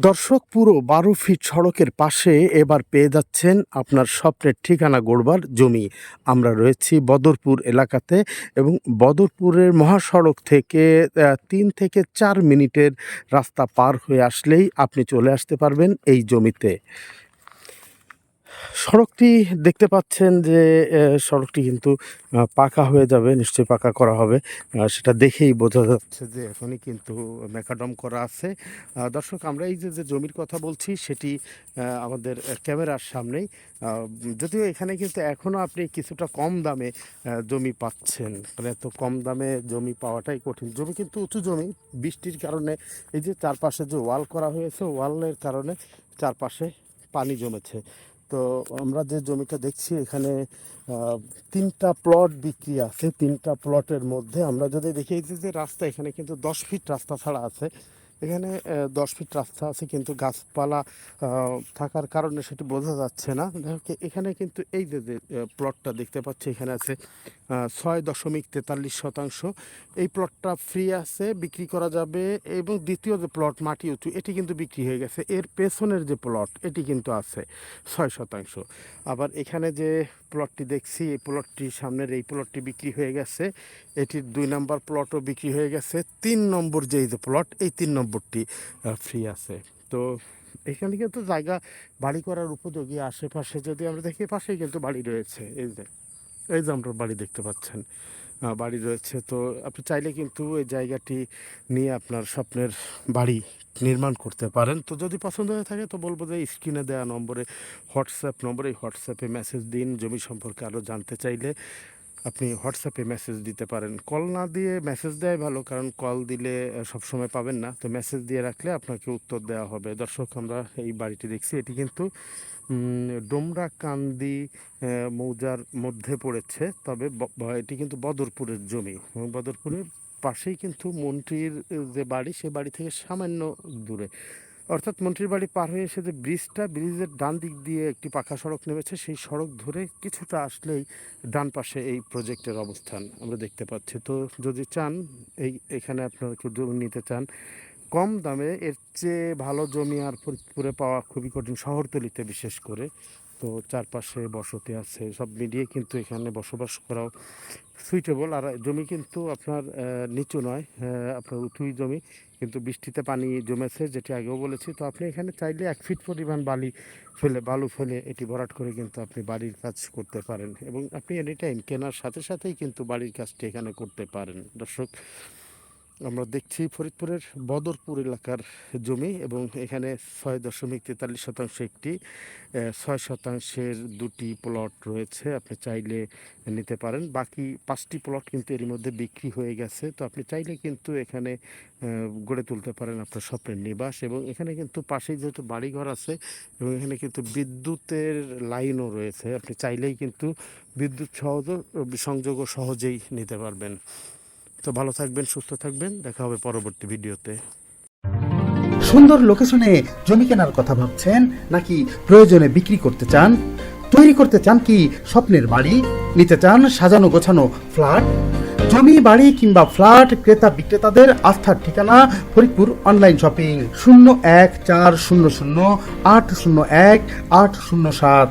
দর্শক পুরো বারো ফিট সড়কের পাশে এবার পেয়ে যাচ্ছেন আপনার স্বপ্নের ঠিকানা গড়বার জমি। আমরা রয়েছি বদরপুর এলাকাতে এবং বদরপুরের মহাসড়ক থেকে তিন থেকে চার মিনিটের রাস্তা পার হয়ে আসলেই আপনি চলে আসতে পারবেন এই জমিতে। সড়কটি দেখতে পাচ্ছেন যে সড়কটি কিন্তু পাকা হয়ে যাবে, নিশ্চয়ই পাকা করা হবে। সেটা দেখেই বোঝা যাচ্ছে যে, এখনই কিন্তু মেকাডম করা আছে। দর্শক, আমরা এই যে যে জমির কথা বলছি, সেটি আমাদের ক্যামেরার সামনেই। যদিও এখানে কিন্তু এখনও আপনি কিছুটা কম দামে জমি পাচ্ছেন। মানে এত কম দামে জমি পাওয়াটাই কঠিন। জমি কিন্তু উঁচু জমি। বৃষ্টির কারণে এই যে, চারপাশে যে ওয়াল করা হয়েছে, ওয়ালের কারণে চারপাশে পানি জমেছে। তো আমরা যে জমিটা দেখছি, এখানে তিনটা প্লট বিক্রি আছে। তিনটা প্লটের মধ্যে আমরা যদি দেখি যে রাস্তা, এখানে কিন্তু দশ ফিট রাস্তা ছাড়া আছে। এখানে দশ ফিট রাস্তা আছে, কিন্তু গাছপালা থাকার কারণে সেটি বোঝা যাচ্ছে না। এখানে কিন্তু এই যে প্লটটা দেখতে পাচ্ছি, এখানে আছে ছয় দশমিক তেতাল্লিশ শতাংশ। এই প্লটটা ফ্রি আছে, বিক্রি করা যাবে, এবং দ্বিতীয় যে প্লট মাটি উঁচু, এটি কিন্তু বিক্রি হয়ে গেছে। এর পেছনের যে প্লট এটি কিন্তু আছে, ছয় শতাংশ। আবার এখানে যে প্লটটি দেখছি, এই প্লটটি সামনের, এই প্লটটি বিক্রি হয়ে গেছে, এটির দুই নম্বর প্লটও বিক্রি হয়ে গেছে। তিন নম্বর যেই যে প্লট এই তিন নম্বরটি ফ্রি আছে। তো এখানে কিন্তু জায়গা বাড়ি করার উপযোগী। আশেপাশে যদি আমরা দেখি, পাশেই কিন্তু বাড়ি রয়েছে। এই যে এই যে আমরা বাড়ি দেখতে পাচ্ছেন বাড়ি রয়েছে। তো আপনি চাইলে কিন্তু এই জায়গাটি নিয়ে আপনার স্বপ্নের বাড়ি নির্মাণ করতে পারেন। তো যদি পছন্দ হয়ে থাকে, তো বলব যে স্ক্রিনে দেওয়া নম্বরে হোয়াটসঅ্যাপ, নম্বরে হোয়াটসঅ্যাপে মেসেজ দিন। জমি সম্পর্কে আরও জানতে চাইলে আপনি হোয়াটসঅ্যাপে মেসেজ দিতে পারেন। কল না দিয়ে মেসেজ দেওয়াই ভালো কারণ কল দিলে আহ, সবসময় পাবেন না। তো মেসেজ দিয়ে রাখলে আপনাকে উত্তর দেওয়া হবে। দর্শক আমরা এই বাড়িটি দেখছি। এটি কিন্তু ডোমরা কান্দি মৌজার মধ্যে পড়েছে। তবে এটি কিন্তু বদরপুরের জমি। বদরপুরের পাশেই কিন্তু মন্ত্রীর যে বাড়ি সে বাড়ি থেকে সামান্য দূরে। অর্থাৎ মন্ত্রীর বাড়ি পার হয়ে এসে যে ব্রিজটা, ব্রিজের ডান দিক দিয়ে একটি পাকা সড়ক নেমেছে, সেই সড়ক ধরে কিছুটা আসলেই ডান পাশে এই প্রজেক্টের অবস্থান আমরা দেখতে পাচ্ছি। তো যদি চান, এই, এখানে আপনারা কেউ জমি নিতে চান, কম দামে, এর চেয়ে ভালো জমি আর ফরিদপুরে পাওয়া খুবই কঠিন শহরতলিতে বিশেষ করে, তো চারপাশে বসতি আছে, সব মিলিয়ে কিন্তু এখানে বসবাস করাও সুইটেবল আর জমি কিন্তু আপনার নিচু নয় আপনার উঁচুই জমি, কিন্তু বৃষ্টিতে পানি জমেছে, যেটি আগেও বলেছি। তো আপনি এখানে চাইলে এক ফিট পরিমাণ বালি ফেলে, বালু ফেলে এটি ভরাট করে কিন্তু আপনি বাড়ির কাজ করতে পারেন এবং আপনি এনি টাইম কেনার সাথে সাথেই কিন্তু বাড়ির কাজটি এখানে করতে পারেন। দর্শক আমরা দেখছি ফরিদপুরের বদরপুর এলাকার জমি এবং এখানে ছয় দশমিক তেতাল্লিশ শতাংশ একটি ছয় শতাংশের দুটি প্লট রয়েছে। আপনি চাইলে নিতে পারেন। বাকি পাঁচটি প্লট কিন্তু এর মধ্যে বিক্রি হয়ে গেছে। তো আপনি চাইলে কিন্তু এখানে গড়ে তুলতে পারেন আপনার স্বপ্নের নিবাস এবং এখানে কিন্তু পাশেই যেহেতু বাড়িঘর আছে এবং এখানে কিন্তু বিদ্যুতের লাইনও রয়েছে। আপনি চাইলেই কিন্তু বিদ্যুৎ সহজ, সংযোগও সহজেই নিতে পারবেন। তো ভালো থাকবেন, সুস্থ থাকবেন। দেখা হবে পরবর্তী ভিডিওতে। সুন্দর লোকেশনে জমি কেনার কথা ভাবছেন নাকি প্রয়োজনে বিক্রি করতে চান? তৈরি করতে চান কি স্বপ্নের বাড়ি? নিতে চান সাজানো গোছানো ফ্ল্যাট? জমি, বাড়ি কিংবা ফ্ল্যাট ক্রেতা বিক্রেতাদের আস্থার ঠিকানা ফরিদপুর অনলাইন শপিং, শূন্য এক চার শূন্য শূন্য আট শূন্য এক আট শূন্য সাত।